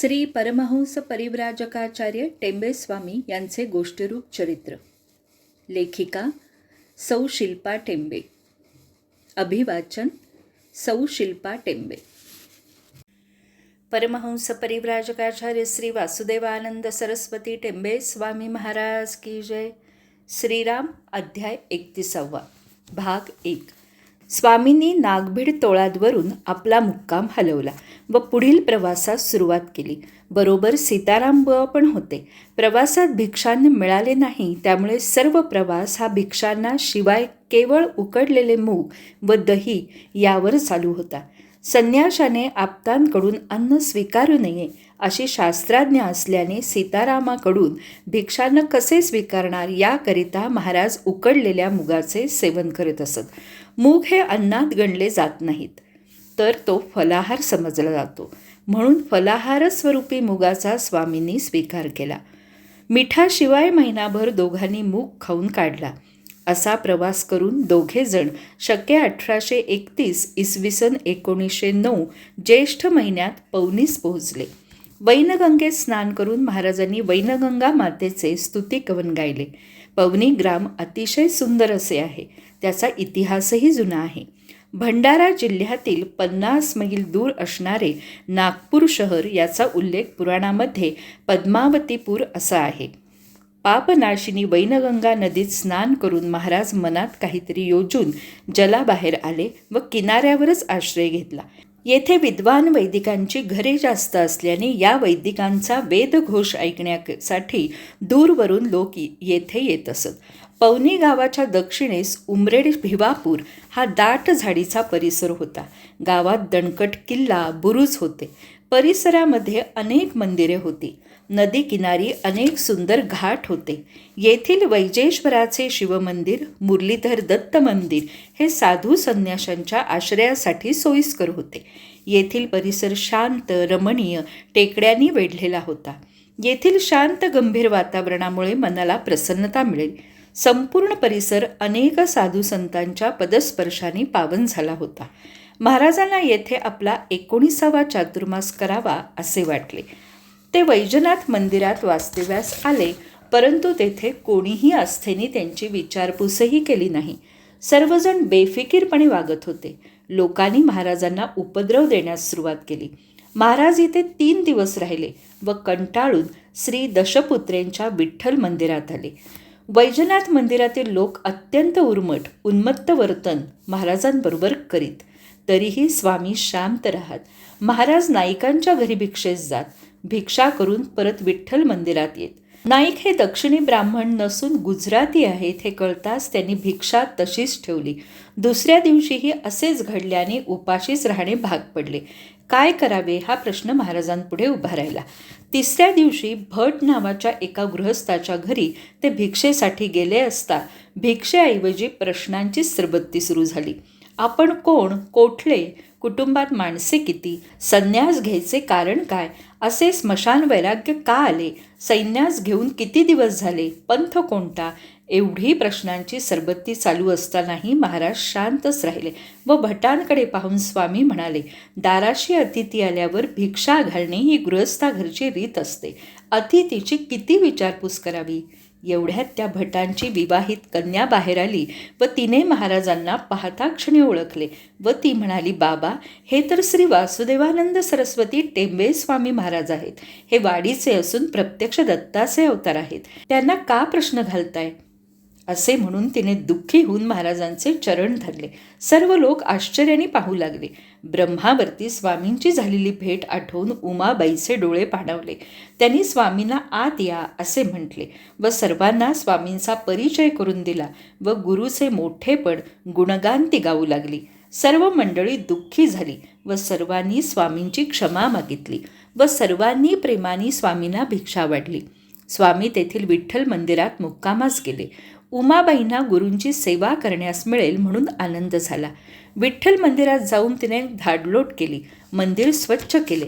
श्री परमहंस परिव्राजकाचार्य टेंबे स्वामी यांचे गोष्टीरूप चरित्र. लेखिका सौ शिल्पा टेंबे. अभिवाचन सौ शिल्पा टेंबे. परमहंस परिव्राजकाचार्य श्री वासुदेवानंद सरस्वती टेंबे स्वामी महाराज की जय. श्रीराम अध्याय एकतीसावा भाग एक. स्वामींनी नागभीड तोळादवरून आपला मुक्काम हलवला व पुढील प्रवासास सुरुवात केली. बरोबर सीताराम बुवा पण होते. प्रवासात भिक्षांना मिळाले नाही त्यामुळे सर्व प्रवास हा भिक्षांना शिवाय केवळ उकडलेले मूग व दही यावर चालू होता. संन्याशाने आप्तांकडून अन्न स्वीकारू नये अशी शास्त्रज्ञ असल्याने सीतारामाकडून भिक्षांना कसे स्वीकारणार याकरिता महाराज उकडलेल्या मुगाचे सेवन करीत असत. मूग हे अन्नात गणले जात नाहीत तर तो फलाहार समजला जातो. म्हणून फलाहार स्वरूपी मुगाचा स्वामींनी स्वीकार केला. मिठाशिवाय महिनाभर दोघांनी मूग खाऊन काढला. असा प्रवास करून दोघेजण शक्य अठराशे एकतीस इसवी सन एकोणीसशे नऊ ज्येष्ठ महिन्यात पवनीस पोहोचले. वैनगंगेत स्नान करून महाराजांनी वैनगंगा मातेचे स्तुतिकवन गायले. पवनी ग्राम अतिशय सुंदर असे आहे. त्याचा इतिहासही जुना आहे. भंडारा जिल्ह्यातील पन्नास मैल दूर असणारे नागपूर शहर याचा उल्लेख पुराणामध्ये पद्मावतीपूर असा आहे. पापनाशिनी वैनगंगा नदीत स्नान करून महाराज मनात काहीतरी योजून जलाबाहेर आले व किनाऱ्यावरच आश्रय घेतला. येथे विद्वान वैदिकांची घरे जास्त असल्याने या वैदिकांचा वेदघोष ऐकण्यासाठी दूरवरून लोक येथे येत असत. पवनी गावाच्या दक्षिणेस उमरेड भिवापूर हा दाट झाडीचा परिसर होता. गावात दणकट किल्ला बुरुज होते. परिसरामध्ये अनेक मंदिरे होती. नदीकिनारी अनेक सुंदर घाट होते. येथील वैजेश्वराचे शिवमंदिर मुरलीधर दत्त मंदिर हे साधू संन्याशांच्या आश्रयासाठी सोयीस्कर होते. येथील परिसर शांत रमणीय टेकड्यांनी वेढलेला होता. येथील शांत गंभीर वातावरणामुळे मनाला प्रसन्नता मिळेल. संपूर्ण परिसर अनेक साधू संतांच्या पदस्पर्शाने पावन झाला होता. महाराजांना येथे आपला एकोणीसावा चातुर्मास करावा असे वाटले. ते वैजनाथ मंदिरात वास्तव्यास आले परंतु तेथे कोणीही आस्थेने त्यांची विचारपूसही केली नाही. सर्वजण बेफिकीरपणे वागत होते. लोकांनी महाराजांना उपद्रव देण्यास सुरुवात केली. महाराज इथे तीन दिवस राहिले व कंटाळून श्री दशपुत्रेंच्या विठ्ठल मंदिरात आले. वैजनाथ मंदिरातील लोक अत्यंत उर्मट उन्मत्त वर्तन महाराजांबरोबर करीत. तरीही स्वामी शांत राहत. महाराज नाईकांच्या घरी भिक्षेस जात. भिक्षा करून परत विठ्ठल मंदिरात येत. नाईक हे दक्षिणी ब्राह्मण नसून गुजराती आहेत हे कळताच त्यांनी भिक्षा तशीच ठेवली. दुसऱ्या दिवशीही असेच घडल्याने उपाशीच राहणे भाग पडले. काय करावे हा प्रश्न महाराजांपुढे उभा राहिला. तिसऱ्या दिवशी भट नावाच्या एका गृहस्थाच्या घरी ते भिक्षेसाठी गेले असता भिक्षेऐवजी प्रश्नांची सरबत्ती सुरू झाली. आपण कोण कोठले कुटुंबात माणसे किती संन्यास घ्यायचे कारण काय असे स्मशान वैराग्य का आले सैन्यास घेऊन किती दिवस झाले पंथ कोणता एवढी प्रश्नांची सरबत्ती चालू असतानाही महाराज शांतच राहिले व भटांकडे पाहून स्वामी म्हणाले दाराशी अतिथी आल्यावर भिक्षा घालणे ही गृहस्था घरची रीत असते. अतिथीची किती विचारपूस करावी? एवढ्यात त्या भटांची विवाहित कन्या बाहेर आली व तिने महाराजांना पाहता क्षणी ओळखले व ती म्हणाली बाबा हे तर श्री वासुदेवानंद सरस्वती टेंबे स्वामी महाराज आहेत. हे वाडीचे असून प्रत्यक्ष दत्ताचे अवतार आहेत. त्यांना का प्रश्न घालताय? असे म्हणून तिने दुःखी होऊन महाराजांचे चरण धरले. सर्व लोक आश्चर्याने पाहू लागले. ब्रह्मावरती स्वामींची झालेली भेट आठवून उमाबाईचे डोळे पाणवले. त्यांनी स्वामींना आत या असे म्हटले व सर्वांना स्वामींचा परिचय करून दिला व गुरुचे मोठेपण गुणगान ती गाऊ लागली. सर्व मंडळी दुःखी झाली व सर्वांनी स्वामींची क्षमा मागितली व सर्वांनी प्रेमाने स्वामींना भिक्षा वाढली. स्वामी तेथील विठ्ठल मंदिरात मुक्कामास गेले. उमाबाईंना गुरूंची सेवा करण्यास मिळेल म्हणून आनंद झाला. विठ्ठल मंदिरात जाऊन तिने धाडलोट केली मंदिर स्वच्छ केले.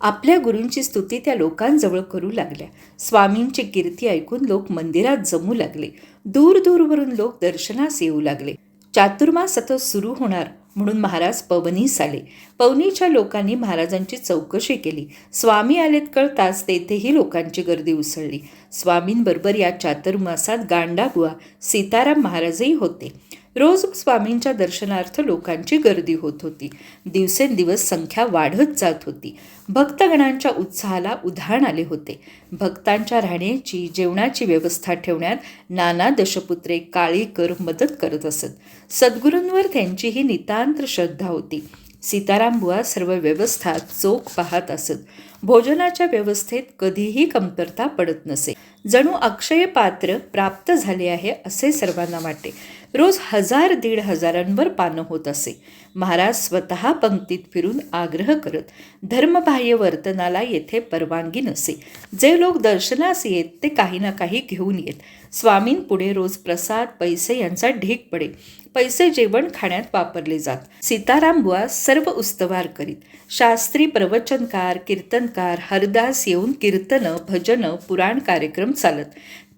आपल्या गुरूंची स्तुती त्या लोकांजवळ करू लागल्या. स्वामींची कीर्ती ऐकून लोक मंदिरात जमू लागले. दूर दूरवरून लोक दर्शनास येऊ लागले. चातुर्मास सतत सुरू होणार. म्हणून महाराज पवनीस आले पवनीच्या लोकांनी महाराजांची चौकशी केली. स्वामी आलेत कळताच तेथेही लोकांची गर्दी उसळली. स्वामींबरोबर या चातुर्मासात गांडाबुवा सीताराम महाराजही होते. रोज स्वामींच्या दर्शनार्थ लोकांची गर्दी होत होती. दिवसेंदिवस संख्या वाढत जात होती. भक्तगणांच्या उत्साहाला उधाण आले होते. भक्तांच्या राहण्याची जेवणाची व्यवस्था ठेवण्यात नाना दशपुत्रे काळीकर मदत करत असत. सद्गुरूंवर त्यांचीही नितांत श्रद्धा होती. सीताराम बुवा सर्व व्यवस्था चोख पाहत असत. भोजनाच्या व्यवस्थेत कधीही कमतरता पडत नसे. जणू अक्षय पात्र प्राप्त झाले आहे असे सर्वांना वाटे. रोज हजार दीड हजारांवर पानं होत असे. महाराज स्वतः पंक्तीत फिरून आग्रह करत धर्मबाह्य वर्तनाला येथे परवानगी नसे. जे लोक दर्शनास येत ते काही ना काही घेऊन येत. स्वामींपुढे रोज प्रसाद पैसे यांचा ढीक पडे. पैसे जेवण खाण्यात वापरले जात. सीताराम बुवा सर्व उस्तवार करीत. शास्त्री प्रवचनकार कीर्तनकार हरदास येऊन कीर्तनं भजनं पुराण कार्यक्रम चालत.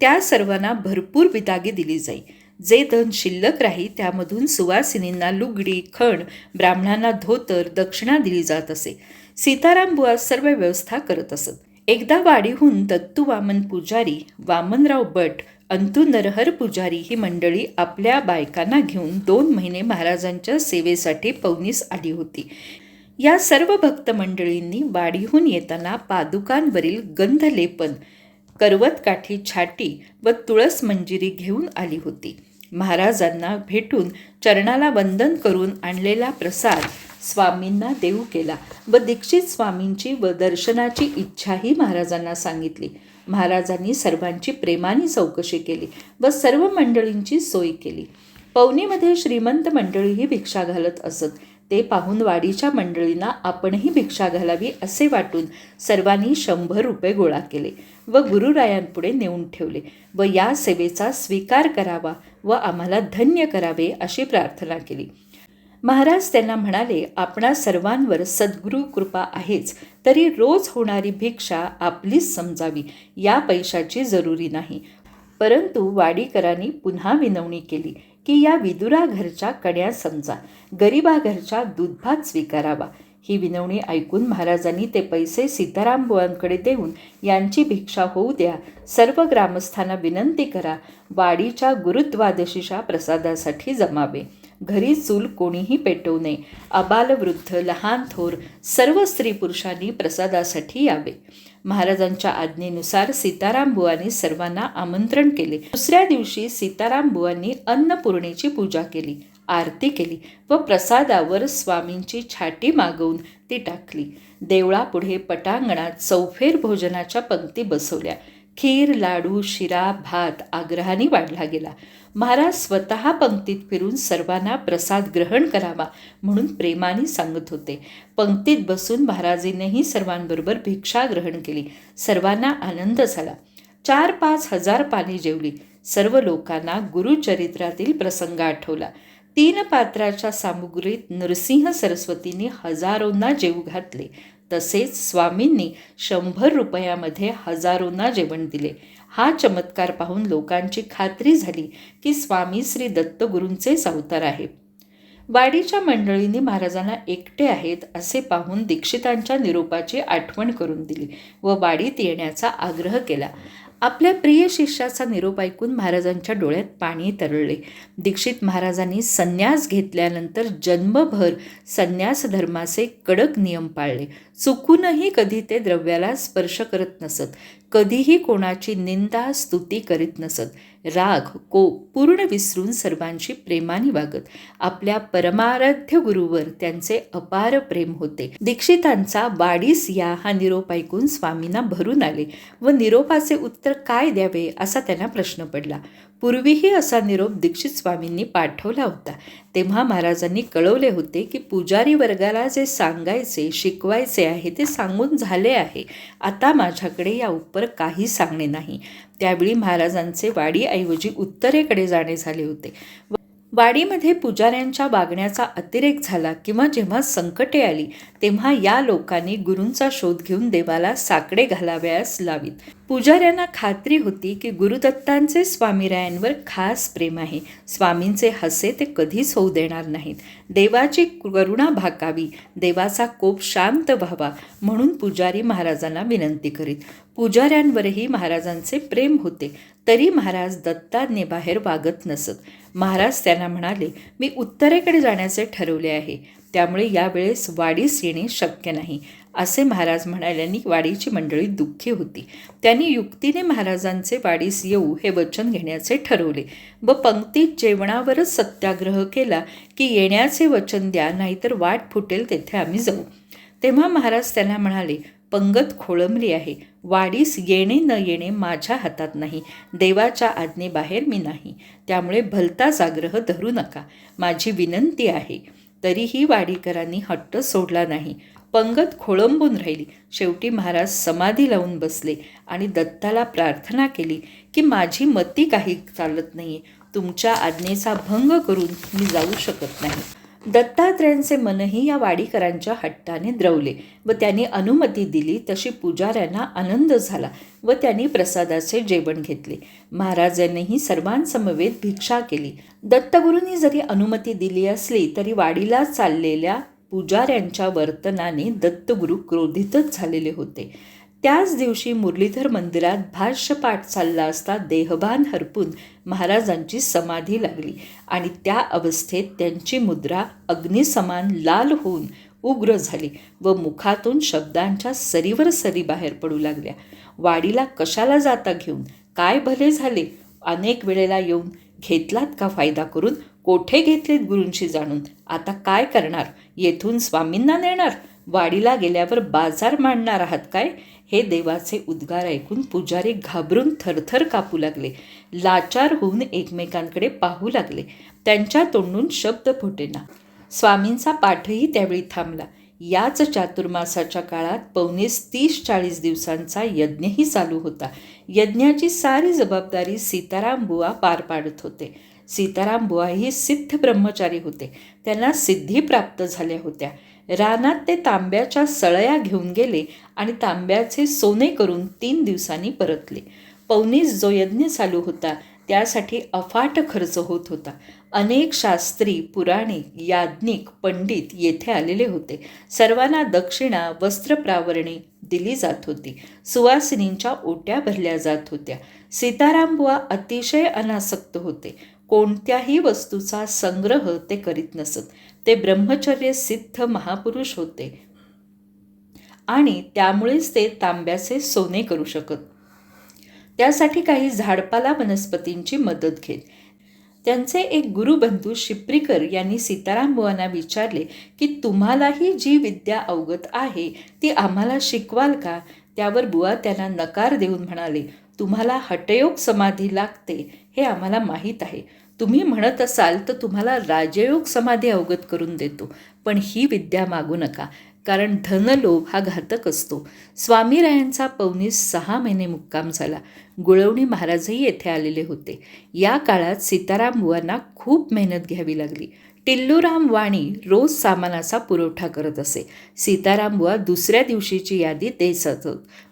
त्या सर्वांना भरपूर विदागी दिली जाई. जे धन शिल्लक राही त्यामधून सुवासिनींना लुगडी खण ब्राह्मणांना धोतर दक्षिणा दिली जात असे. सीताराम बुवा सर्व व्यवस्था करत असत. एकदा वाडीहून दत्तू वामन पुजारी वामनराव भट अंतू नरहर पुजारी ही मंडळी आपल्या बायकांना घेऊन दोन महिने महाराजांच्या सेवेसाठी पवनीस आली होती. या सर्व भक्त मंडळींनी वाडीहून येताना पादुकांवरील गंधलेपन करवत काठी छाटी व तुळस मंजिरी घेऊन आली होती. महाराजांना भेटून चरणाला वंदन करून आणलेला प्रसाद स्वामींना देऊ केला व दीक्षित स्वामींची व दर्शनाची इच्छाही महाराजांना सांगितली. महाराजांनी सर्वांची प्रेमाने चौकशी केली व सर्व मंडळींची सोय केली. पवनीमध्ये श्रीमंत मंडळीही भिक्षा घालत असत. ते पाहून वाडीच्या मंडळींना आपणही भिक्षा घालावी असे वाटून सर्वांनी शंभर रुपये गोळा केले व गुरुरायांपुढे नेऊन ठेवले व या सेवेचा स्वीकार करावा व आम्हाला धन्य करावे अशी प्रार्थना केली. महाराज त्यांना म्हणाले आपणा सर्वांवर सद्गुरू कृपा आहेच तरी रोज होणारी भिक्षा आपलीच समजावी या पैशाची जरुरी नाही. परंतु वाडीकरांनी पुन्हा विनवणी केली की या विदुरा घरच्या कड्या समजा. गरिबा घरच्या स्वीकारावा. ही विनवणी ऐकून महाराजांनी ते पैसे सीताराम बुवांकडे देऊन यांची भिक्षा होऊ द्या. सर्व ग्रामस्थांना विनंती करा. वाडीच्या गुरुद्वादशीच्या प्रसादासाठी जमावे. घरी चूल कोणीही पेटवू नये. अबालवृद्ध लहान थोर सर्व स्त्री पुरुषांनी प्रसादासाठी यावे. महाराजांच्या आज्ञेनुसार सीताराम बुवांनी सर्वांना आमंत्रण केले. दुसऱ्या दिवशी सीताराम बुवांनी अन्नपूर्णेची पूजा केली आरती केली व प्रसादावर स्वामींची छाटी मागवून ती टाकली. देवळापुढे पटांगणात चौफेर भोजनाच्या पंक्ती बसवल्या. खीर लाडू शिरा भात आग्रहाने वाढला गेला. महाराज स्वतः पंक्तीत फिरून सर्वांना प्रसाद ग्रहण करावा म्हणून प्रेमाने सांगत होते. पंक्तीत बसून महाराजांनीही सर्वांबरोबर भिक्षा ग्रहण केली. सर्वांना आनंद झाला. चार पाच हजार पाने जेवली. सर्व लोकांना गुरुचरित्रातील प्रसंग आठवला. तीन पात्राच्या सामुग्रीत नरसिंह सरस्वतींनी हजारोंना जेव घातले. तसेच स्वामींनी शंभर रुपयामध्ये हजारोंना जेवण दिले. हा चमत्कार पाहून लोकांची खात्री झाली की स्वामी श्री दत्तगुरूंचेच अवतार आहे वाडीच्या मंडळींनी महाराजांना एकटे आहेत असे पाहून दीक्षितांच्या निरोपाची आठवण करून दिली व वाडीत येण्याचा आग्रह केला. आपल्या प्रिय शिष्याचा निरोप ऐकून महाराजांच्या डोळ्यात पाणी तरळले. दीक्षित महाराजांनी संन्यास घेतल्यानंतर जन्मभर संन्यास धर्माचे कडक नियम पाळले. चुकूनही कधी ते द्रव्याला स्पर्श करत नसत. कधीही कोणाची निंदा स्तुती करीत नसत. राग को पूर्ण विसरून सर्वांशी प्रेमाने वागत. आपल्या परमाराध्य गुरुवर त्यांचे अपार प्रेम होते. दीक्षितांचा वाडीस या हा निरोप ऐकून स्वामींना भरून आले व निरोपाचे उत्तर काय द्यावे असा त्यांना प्रश्न पडला. पूर्वीही असा निरोप दीक्षित स्वामींनी पाठवला होता. तेव्हा महाराजांनी कळवले होते की पुजारी वर्गाला जे सांगायचे शिकवायचे आहे ते सांगून झाले आहे. आता माझ्याकडे या उपर काही सांगणे नाही. त्यावेळी महाराजांचे वाडीऐवजी उत्तरेकडे जाणे झाले होते. वाडीमध्ये पुजाऱ्यांच्या वागण्याचा अतिरेक झाला किंवा जेव्हा संकटे आली तेव्हा या लोकांनी गुरूंचा शोध घेऊन देवाला साकडे घालाव्यास लावीत. पुजाऱ्यांना खात्री होती की गुरुदत्तांचे स्वामीरायांवर खास प्रेम आहे. स्वामींचे हसे ते कधीच होऊ देणार नाहीत. देवाची करुणा भाकावी देवाचा कोप शांत व्हावा म्हणून पुजारी महाराजांना विनंती करीत. पुजाऱ्यांवरही महाराजांचे प्रेम होते तरी महाराज दत्ताज्ञेबाहेर वागत नसत. महाराज त्यांना म्हणाले मी उत्तरेकडे जाण्याचे ठरवले आहे. त्यामुळे यावेळेस वाडीस येणे शक्य नाही. असे महाराज म्हणाल्याने वाडीची मंडळी दुःखी होती. त्यांनी युक्तीने महाराजांचे वाडीस येऊ हे वचन घेण्याचे ठरवले व पंक्तीत जेवणावरच सत्याग्रह केला की येण्याचे वचन द्या नाहीतर वाट फुटेल तेथे आम्ही जाऊ. तेव्हा महाराज त्यांना म्हणाले पंगत खोळंबली आहे. वाडीस येणे न येणे माझ्या हातात नाही. देवाच्या आज्ञेबाहेर मी नाही. त्यामुळे भलताच आग्रह धरू नका. माझी विनंती आहे. तरीही वाडीकरांनी हट्ट सोडला नाही. पंगत खोळंबून राहिली. शेवटी महाराज समाधी लावून बसले आणि दत्ताला प्रार्थना केली की माझी मती काही चालत नाही तुमच्या आज्ञेचा भंग करून मी जाऊ शकत नाही. दत्तात्रयांचे मनही या वाडीकरांच्या हट्टाने द्रवले व त्यांनी अनुमती दिली तशी पुजाऱ्यांना आनंद झाला व त्यांनी प्रसादाचे जेवण घेतले. महाराजांनीही सर्वांसमवेत भिक्षा केली. दत्तगुरूंनी जरी अनुमती दिली असली तरी वाडीला चाललेल्या पुजाऱ्यांच्या वर्तनाने दत्तगुरू क्रोधितच झालेले होते. त्याच दिवशी मुरलीधर मंदिरात भाष्यपाठ चालला असता देहभान हरपून महाराजांची समाधी लागली आणि त्या अवस्थेत त्यांची मुद्रा अग्निसमान लाल होऊन उग्र झाली व मुखातून शब्दांच्या सरीवर सरी बाहेर पडू लागल्या. वाडीला कशाला जाता घेऊन? काय भले झाले? अनेक वेळेला येऊन घेतलात का फायदा करून? कोठे घेतलेत गुरूंशी जाणून? आता काय करणार? येथून स्वामींना नेणार? वाडीला गेल्यावर बाजार मांडणार आहात काय? हे देवाचे उद्गार ऐकून पुजारी घाबरून थरथर कापू लागले. लाचार होऊन एकमेकांकडे पाहू लागले. त्यांच्या तोंडून शब्द फुटेना. स्वामींचा पाठही त्यावेळी थांबला. याच चातुर्मासाच्या काळात पवनीस तीस चाळीस दिवसांचा यज्ञही चालू होता. यज्ञाची सारी जबाबदारी सीताराम बुवा पार पाडत होते. सीताराम बुवा ही सिद्ध ब्रह्मचारी होते. त्यांना सिद्धी प्राप्त झाल्या होत्या. रानात ते तांब्याच्या सळया घेऊन गेले आणि तांब्याचे सोने करून तीन दिवसांनी परतले. पवनीस जो यज्ञ चालू होता त्यासाठी अफाट खर्च होत होता. अनेक शास्त्री पुराणिक याज्ञिक पंडित येथे आलेले होते. सर्वांना दक्षिणा वस्त्रप्रावरणे दिली जात होती. सुवासिनींच्या ओट्या भरल्या जात होत्या. सीतारामबुवा अतिशय अनासक्त होते. कोणत्याही वस्तूचा संग्रह ते करीत नसत. ते ब्रह्मचर्य सिद्ध महापुरुष होते. आणि त्यामुळेच ते तांब्याचे सोने करू शकत. त्यासाठी काही झाडपाला वनस्पतींची मदत घेत. त्यांचे एक गुरुबंधू शिप्रीकर यांनी सीताराम बुवांना विचारले की तुम्हालाही जी विद्या अवगत आहे ती आम्हाला शिकवाल का? त्यावर बुवा त्यांना नकार देऊन म्हणाले तुम्हाला हटयोग समाधी लागते हे आम्हाला माहीत आहे. तुम्ही म्हणत असाल तर तुम्हाला राजयोग समाधी अवगत करून देतो पण ही विद्या मागू नका कारण धनलोभ हा घातक असतो. स्वामीरायांचा पवनीस सहा महिने मुक्काम झाला. गुळवणी महाराजही येथे आलेले होते. या काळात सीताराम बुवांना खूप मेहनत घ्यावी लागली. टिल्लूराम वाणी रोज सामानाचा पुरवठा करत असे. सीताराम बुवा दुसऱ्या दिवशीची यादी देत असत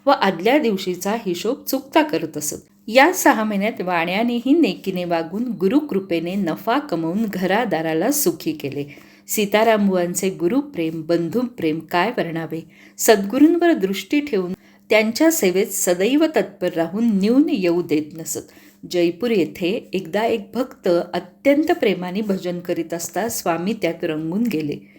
व आदल्या दिवशीचा हिशोब चुकता करत असत. या सहा महिन्यात वाण्यानेही नेकीने वागून गुरुकृपेने नफा कमवून घरादाराला सुखी केले. सीतारामबुवांचे गुरुप्रेम बंधुप्रेम काय वर्णावे? सद्गुरूंवर दृष्टी ठेवून त्यांच्या सेवेत सदैव तत्पर राहून न्यून येऊ देत नसत. जयपूर येथे एकदा एक भक्त अत्यंत प्रेमाने भजन करीत असता स्वामी त्यात रंगून गेले.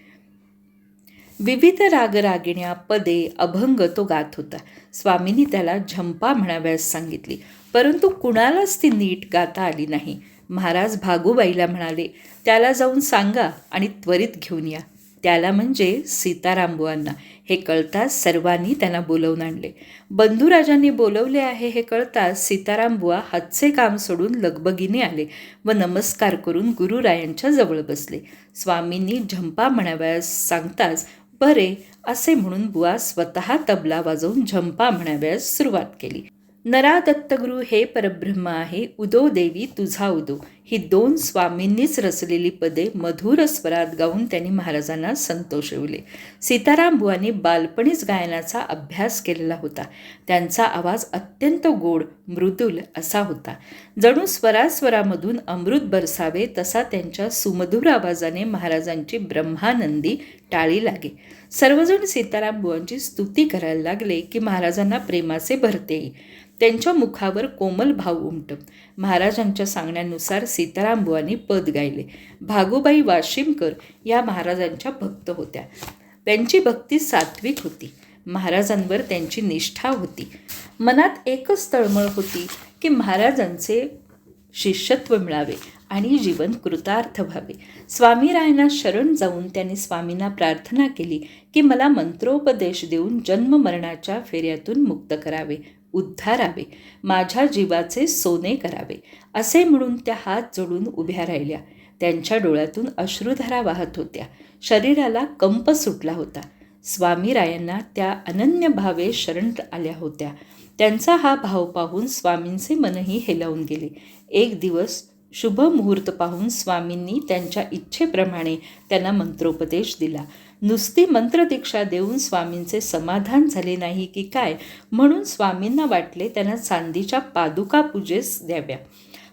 विविध रागरागिण्या पदे अभंग तो गात होता. स्वामींनी त्याला झंपा म्हणाव्यास सांगितली. परंतु कुणालाच ती नीट गाता आली नाही. महाराज भागूबाईला म्हणाले त्याला जाऊन सांगा आणि त्वरित घेऊन या. त्याला म्हणजे सीतारामबुवांना हे कळताच सर्वांनी त्यांना बोलवून आणले. बंधुराजांनी बोलवले आहे हे कळताच सीतारामबुवा हातचे काम सोडून लगबगीने आले व नमस्कार करून गुरुरायांच्या जवळ बसले. स्वामींनी झंपा म्हणाव्यास सांगताच बरे असे म्हणून बुवा स्वतः तबला वाजवून झंपा म्हणाव्यास सुरुवात केली. नरा दत्तगुरु हे परब्रह्म आहे उदो देवी तुझा उदो. ही दोन स्वामींनीच रचलेली पदे मधुर स्वरात गाऊन त्यांनी महाराजांना संतोषवले. सीताराम बुवांनी बालपणीच गायनाचा अभ्यास केलेला होता. त्यांचा आवाज अत्यंत गोड मृदुल असा होता. जणू स्वरास्वरामधून अमृत बरसावे तसा त्यांच्या सुमधुर आवाजाने महाराजांची ब्रह्मानंदी टाळी लागे. सर्वजण सीताराम बुवांची स्तुती करायला लागले की महाराजांना प्रेमाचे भरते. त्यांच्या मुखावर कोमल भाव उमटत. महाराजांच्या सांगण्यानुसार सीतारामबुवांनी पद गायले. भागोबाई वाशिमकर या महाराजांच्या भक्त होत्या. त्यांची भक्ती सात्विक होती. महाराजांवर त्यांची निष्ठा होती. मनात एकच तळमळ होती की महाराजांचे शिष्यत्व मिळावे आणि जीवन कृतार्थ व्हावे. स्वामीरायांना शरण जाऊन त्यांनी स्वामींना प्रार्थना केली की मला मंत्रोपदेश देऊन जन्म मरणाच्या फेऱ्यातून मुक्त करावे. उद्धारावे माझ्या जीवाचे सोने करावे असे म्हणून त्या हात जोडून उभ्या राहिल्या. त्यांच्या डोळ्यातून अश्रुधारा वाहत होत्या. शरीराला कंप सुटला होता. स्वामीरायांना त्या अनन्य भावे शरण आल्या होत्या. त्यांचा हा भाव पाहून स्वामींचे मनही हेलावून गेले. एक दिवस शुभ मुहूर्त पाहून स्वामींनी त्यांच्या इच्छेप्रमाणे त्यांना मंत्रोपदेश दिला. नुसती मंत्रदीक्षा देऊन स्वामींचे समाधान झाले नाही की काय? म्हणून स्वामींना वाटले त्यांना चांदीच्या पादुका पूजेस द्याव्या.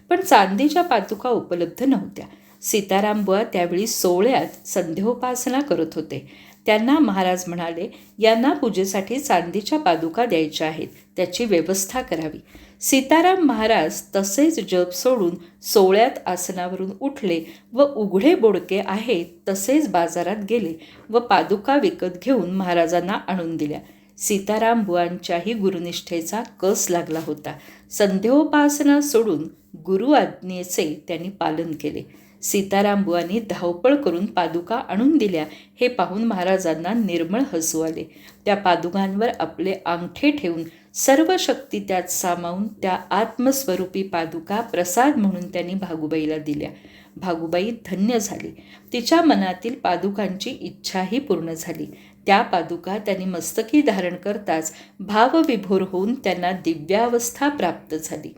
पण चांदीच्या पादुका उपलब्ध नव्हत्या. सीताराम बुवा त्यावेळी सोहळ्यात संध्योपासना करत होते. त्यांना महाराज म्हणाले यांना पूजेसाठी चांदीच्या पादुका द्यायच्या आहेत त्याची व्यवस्था करावी. सीताराम महाराज तसेच जप सोडून सोहळ्यात आसनावरून उठले व उघडे बोडके आहेत तसेच बाजारात गेले व पादुका विकत घेऊन महाराजांना आणून दिल्या. सीताराम बुवांच्याही गुरुनिष्ठेचा कस लागला होता. संध्योपासना सोडून गुरु आज्ञेचे त्यांनी पालन केले. सीताराम बुवांनी धावपळ करून पादुका आणून दिल्या हे पाहून महाराजांना निर्मळ हसू आले. त्या पादुकांवर आपले अंगठे ठेवून सर्व शक्ती त्यात सामावून त्या आत्मस्वरूपी पादुका प्रसाद म्हणून त्यांनी भागुबाईला दिल्या. भागुबाई धन्य झाली. तिच्या मनातील पादुकांची इच्छाही पूर्ण झाली. त्या पादुका त्यांनी मस्तकी धारण करताच भावविभोर होऊन त्यांना दिव्यावस्था प्राप्त झाली.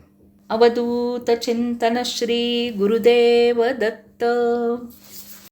अवधूत चिंतन श्री गुरुदेव दत्त.